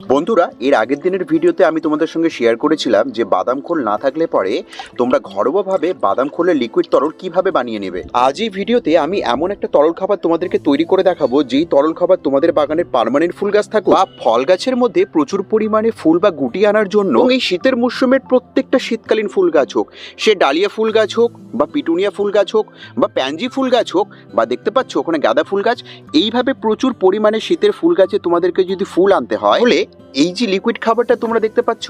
বন্ধুরা এর আগের দিনের ভিডিওতে আমি তোমাদের সঙ্গে শেয়ার করেছিলাম যে বাদাম খোল না থাকলে পরে তোমরা ঘরোয়াভাবে বাদাম খোলের লিকুইড তরল কীভাবে বানিয়ে নেবে। আজ এই ভিডিওতে আমি এমন একটা তরল খাবার তোমাদেরকে তৈরি করে দেখাবো যেই তরল খাবার তোমাদের বাগানের পারমানেন্ট ফুল গাছ থাকুক। বা ফল গাছের মধ্যে প্রচুর পরিমাণে ফুল বা গুটি আনার জন্য এই শীতের মরশুমের প্রত্যেকটা শীতকালীন ফুল গাছ হোক সে ডালিয়া ফুল গাছ হোক বা পিটুনিয়া ফুল গাছ হোক বা প্যানজি ফুল গাছ হোক বা দেখতে পাচ্ছ ওখানে গাঁদা ফুল গাছ এইভাবে প্রচুর পরিমাণে শীতের ফুল গাছে তোমাদেরকে যদি ফুল আনতে হয় এই যে লিকুইড খাবারটা তোমরা দেখতে পাচ্ছ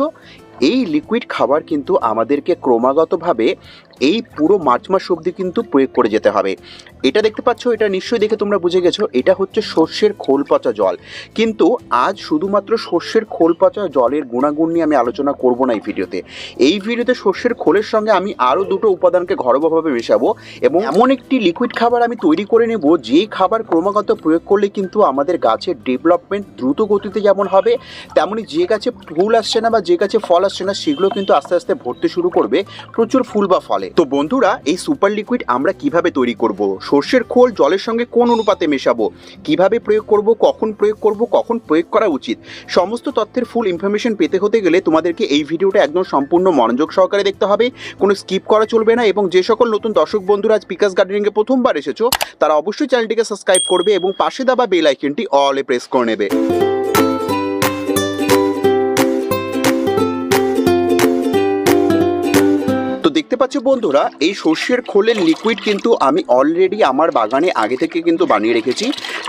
এই লিকুইড খাবার কিন্তু আমাদেরকে ক্রমাগতভাবে এই পুরো মার্চ মাস অবধি কিন্তু প্রয়োগ করে যেতে হবে। এটা দেখতে পাচ্ছ, এটা নিশ্চয়ই দেখে তোমরা বুঝে গেছো, এটা হচ্ছে সর্ষের খোল পচা জল। কিন্তু আজ শুধুমাত্র সর্ষের খোল পচা জলের গুণাগুণ নিয়ে আমি আলোচনা করব না এই ভিডিওতে। এই ভিডিওতে সর্ষের খোলের সঙ্গে আমি আরও দুটো উপাদানকে ঘরোয়াভাবে মেশাবো এবং এমন একটি লিকুইড খাবার আমি তৈরি করে নেব যেই খাবার ক্রমাগত প্রয়োগ করলে কিন্তু আমাদের গাছের ডেভেলপমেন্ট দ্রুত গতিতে যেমন হবে, তেমনি যে গাছে ফুল আসছে না বা যে গাছে ফল আসছে না, সেগুলো কিন্তু আস্তে আস্তে ভরতে শুরু করবে, প্রচুর ফুল বা ফলে। তো বন্ধুরা, এই সুপার লিকুইড আমরা কীভাবে তৈরি করব? সর্ষের খোল জলের সঙ্গে কোন অনুপাতে মেশাবো? কীভাবে প্রয়োগ করব? কখন প্রয়োগ করব? কখন প্রয়োগ করা উচিত? সমস্ত তথ্যের ফুল ইনফরমেশন পেতে হতে গেলে তোমাদেরকে এই ভিডিওটা একদম সম্পূর্ণ মনোযোগ সহকারে দেখতে হবে। কোনো স্কিপ করা চলবে না এবং যে সকল নতুন দর্শক বন্ধুরা আজ পিকাস গার্ডেনিংয়ে প্রথমবার এসেছ, তারা অবশ্যই চ্যানেলটিকে সাবস্ক্রাইব করবে এবং পাশে দাবা বেল আইকনটি অলে প্রেস করে নেবে। পাচ্ছ বন্ধুরা, এই সর্ষের খোলের লিকুইড কিন্তু আমি অলরেডি আমার বাগানে আগে থেকে কিন্তু বানিয়ে রেখেছি।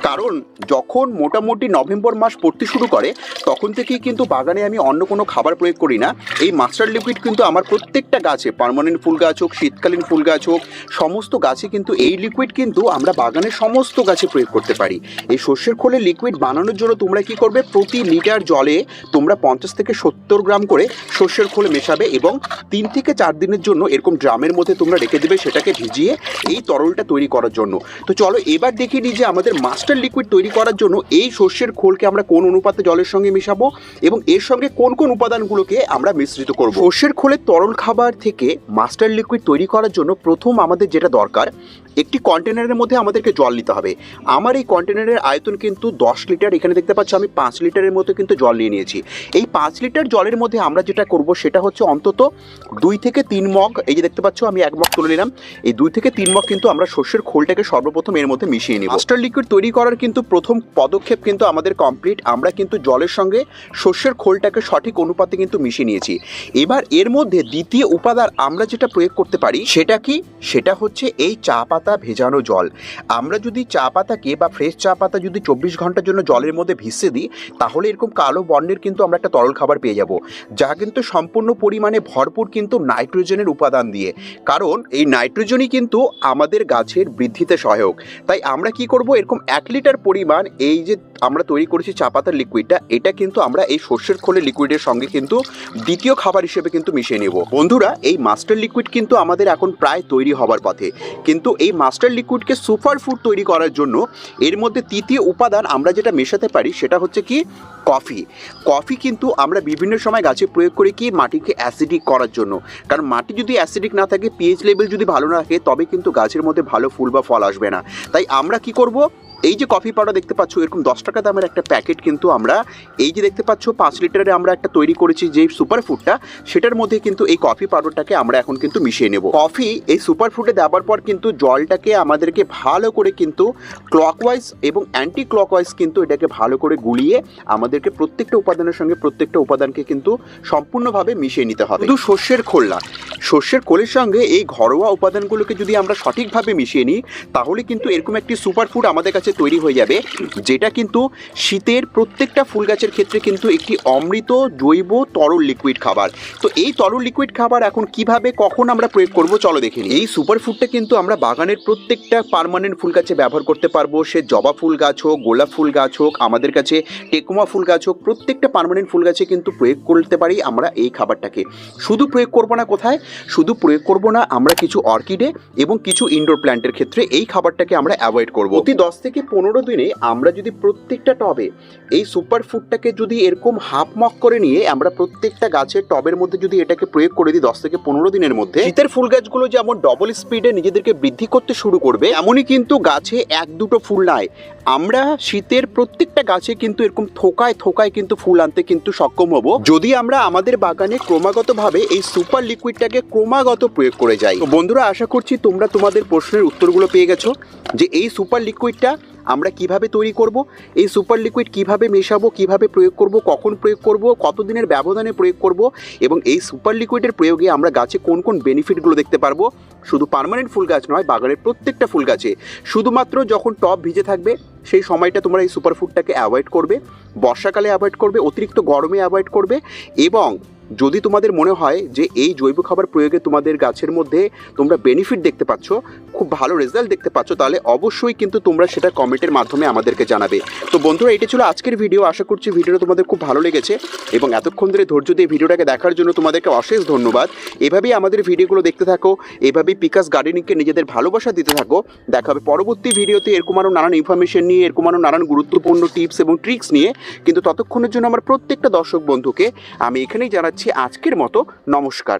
কারণ যখন মোটামুটি নভেম্বর মাস পড়তে শুরু করে, তখন থেকেই কিন্তু বাগানে আমি অন্য কোনো খাবার প্রয়োগ করি না। এই মাস্টার লিকুইড কিন্তু আমার প্রত্যেকটা গাছে পার্মানেন্ট ফুল গাছ হোক, শীতকালীন ফুল গাছ হোক, সমস্ত গাছে কিন্তু এই লিকুইড কিন্তু আমরা বাগানের সমস্ত গাছে প্রয়োগ করতে পারি। এই সর্ষের খোলের লিকুইড বানানোর জন্য তোমরা কি করবে? প্রতি লিটার জলে তোমরা পঞ্চাশ থেকে সত্তর গ্রাম করে সর্ষের খোলে মেশাবে এবং তিন থেকে চার দিনের জন্য এরকম ড্রামের মধ্যে তোমরা রেখে দেবে সেটাকে ভিজিয়ে এই তরলটা তৈরি করার জন্য। তো চলো, এবার দেখে নিই যে আমাদের মাস্টার লিকুইড তৈরি করার জন্য এই শস্যের খোলকে আমরা কোন অনুপাতে জলের সঙ্গে মেশাবো এবং এর সঙ্গে কোন কোন উপাদানগুলোকে আমরা মিশ্রিত করব। শস্যের খোলের তরল খাবার থেকে মাস্টার লিকুইড তৈরি করার জন্য প্রথম আমাদের যেটা দরকার একটি কন্টেনারের মধ্যে আমাদেরকে জল নিতে হবে। আমার এই কন্টেনারের আয়তন কিন্তু দশ লিটার, এখানে দেখতে পাচ্ছ আমি পাঁচ লিটারের মতো কিন্তু জল নিয়ে নিয়েছি। এই পাঁচ লিটার জলের মধ্যে আমরা যেটা করব সেটা হচ্ছে অন্তত দুই থেকে তিন মগ, এই যে দেখতে পাচ্ছ আমি এক মগ তুলে নিলাম, এই দুই থেকে তিন মগ কিন্তু আমরা শস্যের খোলটাকে সর্বপ্রথম এর মধ্যে মিশিয়ে নিই মাস্টার লিকুইড তৈরি করার কিন্তু প্রথম পদক্ষেপ কিন্তু আমাদের কমপ্লিট আমরা কিন্তু জলের সঙ্গে শস্যের খোলটাকে সঠিক অনুপাতে কিন্তু মিশিয়ে নিয়েছি। এবার এর মধ্যে দ্বিতীয় উপাদান আমরা যেটা প্রয়োগ করতে পারি সেটা কি? সেটা হচ্ছে এই চা পাতা ভেজানো জল। আমরা যদি চা পাতাকে বা ফ্রেশ চা পাতা যদি চব্বিশ ঘণ্টার জন্য জলের মধ্যে ভিসে দিই, তাহলে এরকম কালো বর্ণের কিন্তু আমরা একটা তরল খাবার পেয়ে যাব, যা কিন্তু সম্পূর্ণ পরিমাণে ভরপুর কিন্তু নাইট্রোজেনের উপাদান দিয়ে। কারণ এই নাইট্রোজেনই কিন্তু আমাদের গাছের বৃদ্ধিতে সহায়ক। তাই আমরা কি করব, এরকম এক লিটার পরিমাণ এই যে আমরা তৈরি করেছি চা পাতার লিকুইডটা এটা কিন্তু আমরা এই সর্ষের খোলের লিকুইডের সঙ্গে কিন্তু দ্বিতীয় খাবার হিসেবে কিন্তু মিশিয়ে নেব। বন্ধুরা, এই মাস্টার লিকুইড কিন্তু আমাদের এখন প্রায় তৈরি হবার পথে। কিন্তু এই মাস্টার লিকুইডকে সুপার ফুড তৈরি করার জন্য এর মধ্যে তৃতীয় উপাদান আমরা যেটা মেশাতে পারি সেটা হচ্ছে কি? কফি। কফি কিন্তু আমরা বিভিন্ন সময় গাছে প্রয়োগ করি কি? মাটিকে অ্যাসিডিক করার জন্য। কারণ মাটি যদি অ্যাসিডিক না থাকে পিএইচ লেভেল যদি ভালো না থাকে, তবে কিন্তু গাছের মধ্যে ভালো ফুল বা ফল আসবে না। তাই আমরা কি করব? এই যে কফি পাউডার দেখতে পাচ্ছ, এরকম দশ টাকা দামের একটা প্যাকেট কিন্তু আমরা এই যে দেখতে পাচ্ছ, পাঁচ লিটারে আমরা একটা তৈরি করেছি যে সুপার ফুডটা সেটার মধ্যে কিন্তু এই কফি পাউডারটাকে আমরা এখন কিন্তু মিশিয়ে নেব। কফি এই সুপার ফুডে দেওয়ার পর কিন্তু জলটাকে আমাদেরকে ভালো করে কিন্তু ক্লকওয়াইজ এবং অ্যান্টি ক্লকওয়াইজ কিন্তু এটাকে ভালো করে গুলিয়ে আমাদেরকে প্রত্যেকটা উপাদানের সঙ্গে প্রত্যেকটা উপাদানকে কিন্তু সম্পূর্ণভাবে মিশিয়ে নিতে হবে। শুধু শস্যের খোল না শস্যের খোলের সঙ্গে এই ঘরোয়া উপাদানগুলোকে যদি আমরা সঠিকভাবে মিশিয়ে নিই, তাহলে কিন্তু এরকম একটি সুপার ফুড আমাদের কাছে তৈরি হয়ে যাবে, যেটা কিন্তু শীতের প্রত্যেকটা ফুল গাছের ক্ষেত্রে কিন্তু একটি অমৃত জৈব তরল লিকুইড খাবার। তো এই তরল লিকুইড খাবার এখন কীভাবে, কখন আমরা প্রয়োগ করব চলো দেখে নিই। এই সুপার ফুডটা কিন্তু আমরা বাগানের প্রত্যেকটা পারমানেন্ট ফুল গাছে ব্যবহার করতে পারব। সে জবা ফুল গাছ হোক, গোলাপ ফুল গাছ হোক, আমাদের কাছে টেকুমা ফুল গাছ হোক, প্রত্যেকটা পারমানেন্ট ফুল গাছে কিন্তু প্রয়োগ করতে পারি আমরা এই খাবারটাকে। শুধু প্রয়োগ করব না কোথায়? শুধু প্রয়োগ করব না আমরা কিছু অর্কিডে এবং কিছু ইনডোর প্ল্যান্টের ক্ষেত্রে এই খাবারটাকে আমরা অ্যাভয়েড করব। প্রতি দশ থেকে থেকে পনেরো দিনে আমরা যদি প্রত্যেকটা টবে এই সুপার ফুডটাকে যদি এরকম হাফ মক করে নিয়ে আমরা প্রত্যেকটা গাছের টবের মধ্যে যদি এটাকে প্রয়োগ করে দিই দশ থেকে পনেরো দিনের মধ্যে, শীতের ফুল গাছগুলো যেমন ডবল স্পিডে নিজেদেরকে বৃদ্ধি করতে শুরু করবে এমনই কিন্তু গাছে এক দুটো ফুল নাই। আমরা শীতের প্রত্যেকটা গাছে কিন্তু এরকম থোকায় থোকায় কিন্তু ফুল আনতে কিন্তু সক্ষম হব। যদি আমরা আমাদের বাগানে ক্রমাগতভাবে এই সুপার লিকুইডটাকে ক্রমাগত প্রয়োগ করে যাই। বন্ধুরা, আশা করছি তোমরা তোমাদের প্রশ্নের উত্তরগুলো পেয়ে গেছো যে এই সুপার লিকুইডটা আমরা কীভাবে তৈরি করব, এই সুপার লিকুইড কীভাবে মেশাবো, কীভাবে প্রয়োগ করব, কখন প্রয়োগ করব, কতদিনের ব্যবধানে প্রয়োগ করব এবং এই সুপার লিকুইডের প্রয়োগে আমরা গাছে কোন কোন বেনিফিটগুলো দেখতে পারব, শুধু পার্মানেন্ট ফুল গাছ নয়, বাগানের প্রত্যেকটা ফুল গাছে। শুধুমাত্র যখন টব ভিজে থাকবে, সেই সময়টা তোমরা এই সুপার ফুডটাকে অ্যাভয়েড করবে, বর্ষাকালে অ্যাভয়েড করবে, অতিরিক্ত গরমে অ্যাভয়েড করবে এবং যদি তোমাদের মনে হয় যে এই জৈব খাবার প্রয়োগে তোমাদের গাছের মধ্যে তোমরা বেনিফিট দেখতে পাচ্ছ, খুব ভালো রেজাল্ট দেখতে পাচ্ছ, তাহলে অবশ্যই কিন্তু তোমরা সেটা কমেন্টের মাধ্যমে আমাদেরকে জানাবে। তো বন্ধুরা, এটা ছিল আজকের ভিডিও আশা করছি ভিডিওটা তোমাদের খুব ভালো লেগেছে এবং এতক্ষণ ধরে ধৈর্য দিয়ে ভিডিওটাকে দেখার জন্য তোমাদেরকে অশেষ ধন্যবাদ। এভাবেই আমাদের ভিডিওগুলো দেখতে থাকো, এভাবেই পিকাস গার্ডেনিংকে নিজেদের ভালোবাসা দিতে থাকো। দেখা হবে পরবর্তী ভিডিওতে এরকম আরও নানান ইনফরমেশন নিয়ে এরকম আরও নানান গুরুত্বপূর্ণ টিপস এবং ট্রিক্স নিয়ে। কিন্তু ততক্ষণের জন্য আমার প্রত্যেকটা দর্শক বন্ধুকে আমি এখানেই আজকের মতো। নমস্কার।